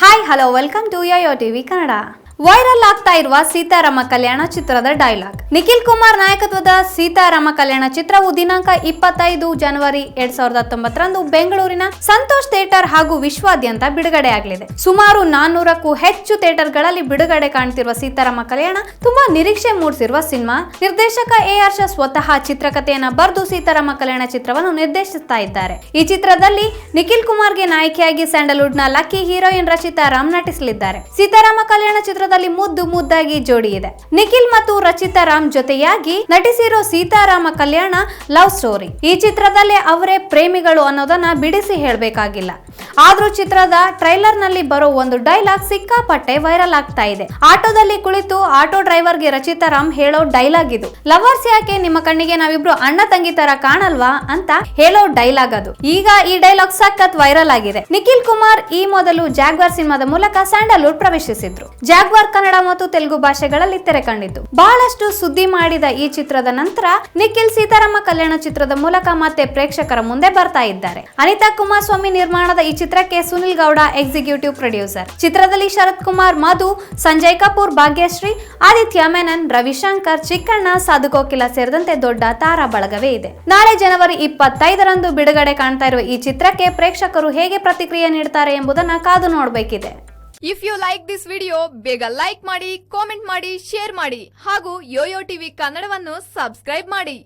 Hi hello welcome to Yo TV Kannada viral ಆಗ್ತಾ ಇರುವ ಸೀತಾರಾಮ ಕಲ್ಯಾಣ ಚಿತ್ರದ ಡೈಲಾಗ್. ನಿಖಿಲ್ ಕುಮಾರ್ ನಾಯಕತ್ವದ ಸೀತಾರಾಮ ಕಲ್ಯಾಣ ಚಿತ್ರವು ದಿನಾಂಕ ಇಪ್ಪತ್ತೈದು ಜನವರಿ ಎರಡ್ ಸಾವಿರದ ಹತ್ತೊಂಬತ್ತರಂದು ಬೆಂಗಳೂರಿನ ಸಂತೋಷ್ ಥಿಯೇಟರ್ ಹಾಗೂ ವಿಶ್ವಾದ್ಯಂತ ಬಿಡುಗಡೆಯಾಗಲಿದೆ. ಸುಮಾರು ನಾನ್ನೂರಕ್ಕೂ ಹೆಚ್ಚು ಥಿಯೇಟರ್ಗಳಲ್ಲಿ ಬಿಡುಗಡೆ ಕಾಣ್ತಿರುವ ಸೀತಾರಾಮ ಕಲ್ಯಾಣ ತುಂಬಾ ನಿರೀಕ್ಷೆ ಮೂಡಿಸಿರುವ ಸಿನಿಮಾ. ನಿರ್ದೇಶಕ ಎ ಆರ್ ಶಾ ಸ್ವತಃ ಚಿತ್ರಕಥೆಯನ್ನ ಬರೆದು ಸೀತಾರಾಮ ಕಲ್ಯಾಣ ಚಿತ್ರವನ್ನು ನಿರ್ದೇಶಿಸ್ತಾ ಇದ್ದಾರೆ. ಈ ಚಿತ್ರದಲ್ಲಿ ನಿಖಿಲ್ ಕುಮಾರ್ಗೆ ನಾಯಕಿಯಾಗಿ ಸ್ಯಾಂಡಲ್ವುಡ್ನ ಲಕ್ಕಿ ಹೀರೋಯಿನ್ ರಚಿತಾ ರಾಮ್ ನಟಿಸಲಿದ್ದಾರೆ. ಸೀತಾರಾಮ ಕಲ್ಯಾಣ ಚಿತ್ರದಲ್ಲಿ ಮುದ್ದು ಮುದ್ದಾಗಿ ಜೋಡಿ ಇದೆ ನಿಖಿಲ್ ಮತ್ತು ರಚಿತಾ ರಾಮ್ ಜೊತೆಯಾಗಿ ನಟಿಸಿರೋ ಸೀತಾರಾಮ ಕಲ್ಯಾಣ ಲವ್ ಸ್ಟೋರಿ. ಈ ಚಿತ್ರದಲ್ಲಿ ಅವರೇ ಪ್ರೇಮಿಗಳು ಅನ್ನೋದನ್ನ ಬಿಡಿಸಿ ಹೇಳಬೇಕಾಗಿಲ್ಲ. ಆದ್ರೂ ಚಿತ್ರದ ಟ್ರೈಲರ್ನಲ್ಲಿ ಬರೋ ಒಂದು ಡೈಲಾಗ್ ಸಿಕ್ಕಾಪಟ್ಟೆ ವೈರಲ್ ಆಗ್ತಾ ಇದೆ. ಆಟೋದಲ್ಲಿ ಕುಳಿತು ಆಟೋ ಡ್ರೈವರ್ಗೆ ರಚಿತಾ ರಾಮ್ ಹೇಳೋ ಡೈಲಾಗ್ ಇದು. ಲವರ್ಸ್ ಯಾಕೆ ನಿಮ್ಮ ಕಣ್ಣಿಗೆ ನಾವಿಬ್ರು ಅಣ್ಣ ತಂಗಿ ತರ ಕಾಣಲ್ವಾ ಅಂತ ಹೇಳೋ ಡೈಲಾಗ್ ಅದು. ಈಗ ಈ ಡೈಲಾಗ್ ಸಖತ್ ವೈರಲ್ ಆಗಿದೆ. ನಿಖಿಲ್ ಕುಮಾರ್ ಈ ಮೊದಲು ಜಾಗ್ವಾರ್ ಸಿನಿಮಾದ ಮೂಲಕ ಸ್ಯಾಂಡಲ್ವುಡ್ ಪ್ರವೇಶಿಸಿದ್ರು. ಜಾಗ್ವಾರ್ ಕನ್ನಡ ಮತ್ತು ತೆಲುಗು ಭಾಷೆಗಳಲ್ಲಿ ತೆರೆ ಕಂಡಿತು ಬಹಳಷ್ಟು ಸುದ್ದಿ ಮಾಡಿದ ಈ ಚಿತ್ರದ ನಂತರ ನಿಖಿಲ್ ಸೀತಾರಾಮ ಕಲ್ಯಾಣ ಚಿತ್ರದ ಮೂಲಕ ಮತ್ತೆ ಪ್ರೇಕ್ಷಕರ ಮುಂದೆ ಬರ್ತಾ ಇದ್ದಾರೆ. ಅನಿತಾ ಕುಮಾರಸ್ವಾಮಿ ನಿರ್ಮಾಣದ ಈ ಚಿತ್ರಕ್ಕೆ ಸುನಿಲ್ ಗೌಡ ಎಕ್ಸಿಕ್ಯೂಟಿವ್ ಪ್ರೊಡ್ಯೂಸರ್ ಚಿತ್ರದಲ್ಲಿ ಶರತ್ ಕುಮಾರ್, ಮಧು, ಸಂಜಯ್ ಕಪೂರ್, ಭಾಗ್ಯಶ್ರೀ, ಆದಿತ್ಯ ಮೆನನ್, ರವಿಶಂಕರ್, ಚಿಕ್ಕಣ್ಣ, ಸಾಧುಕೋಕಿಲ ಸೇರಿದಂತೆ ದೊಡ್ಡ ತಾರಾ ಬಳಗವೇ ಇದೆ. ನಾಳೆ ಜನವರಿ ಇಪ್ಪತ್ತೈದರಂದು ಬಿಡುಗಡೆ ಕಾಣ್ತಾ ಇರುವ ಈ ಚಿತ್ರಕ್ಕೆ ಪ್ರೇಕ್ಷಕರು ಹೇಗೆ ಪ್ರತಿಕ್ರಿಯೆ ನೀಡುತ್ತಾರೆ ಎಂಬುದನ್ನ ಕಾದು ನೋಡಬೇಕಿದೆ. If you like this video ಬೇಗ ಲೈಕ್ ಮಾಡಿ ಕಾಮೆಂಟ್ ಮಾಡಿ ಶೇರ್ ಮಾಡಿ ಹಾಗೂ ಯೋಯೋ ಟಿವಿ ಕನ್ನಡವನ್ನು ಸಬ್ಸ್ಕ್ರೈಬ್ ಮಾಡಿ.